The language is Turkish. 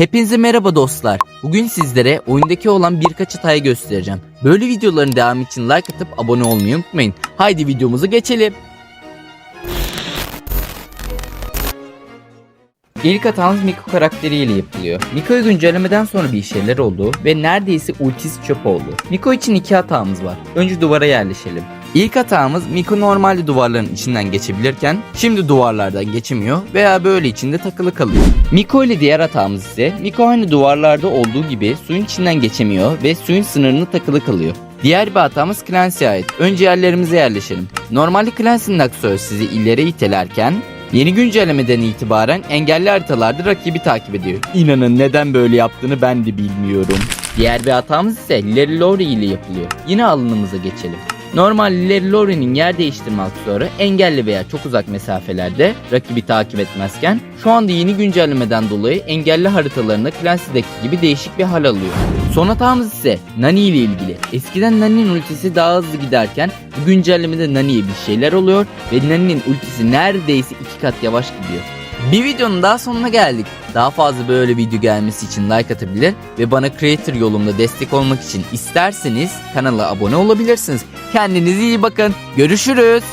Hepinize merhaba dostlar. Bugün sizlere oyundaki olan birkaç hatayı göstereceğim. Böyle videoların devamı için like atıp abone olmayı unutmayın. Haydi videomuza geçelim. İlk hatamız Miko karakteriyle yapılıyor. Miko'yu güncellemeden sonra bir şeyler oldu ve neredeyse ultisi çöp oldu. Miko için iki hatamız var. Önce duvara yerleşelim. İlk hatamız Miko normalde duvarların içinden geçebilirken şimdi duvarlardan geçemiyor veya böyle içinde takılı kalıyor. Miko ile diğer hatamız ise Miko aynı duvarlarda olduğu gibi suyun içinden geçemiyor ve suyun sınırını takılı kalıyor. Diğer bir hatamız Clancy'ye ait. Önce yerlerimize yerleşelim. Normalde Clancy'nin aksörü sizi ileri itelerken Yeni güncellemeden itibaren engelli haritalarda rakibi takip ediyor. İnanın neden böyle yaptığını ben de bilmiyorum. Diğer bir hatamız ise Larry Lowry ile yapılıyor. Yine alanımıza geçelim. Normal Larry Lowry'nin yer değiştirme aksiyonu engelli veya çok uzak mesafelerde rakibi takip etmezken şu anda yeni güncellemeden dolayı engelli haritalarında Clancy'deki gibi değişik bir hal alıyor. Son hatamız ise Nani ile ilgili. Eskiden Nani'nin ultisi daha hızlı giderken bu güncellemede Nani'ye bir şeyler oluyor ve Nani'nin ultisi neredeyse iki kat yavaş gidiyor. Bir videonun daha sonuna geldik. Daha fazla böyle video gelmesi için like atabilir ve bana creator yolumda destek olmak için isterseniz kanala abone olabilirsiniz. Kendinize iyi bakın. Görüşürüz.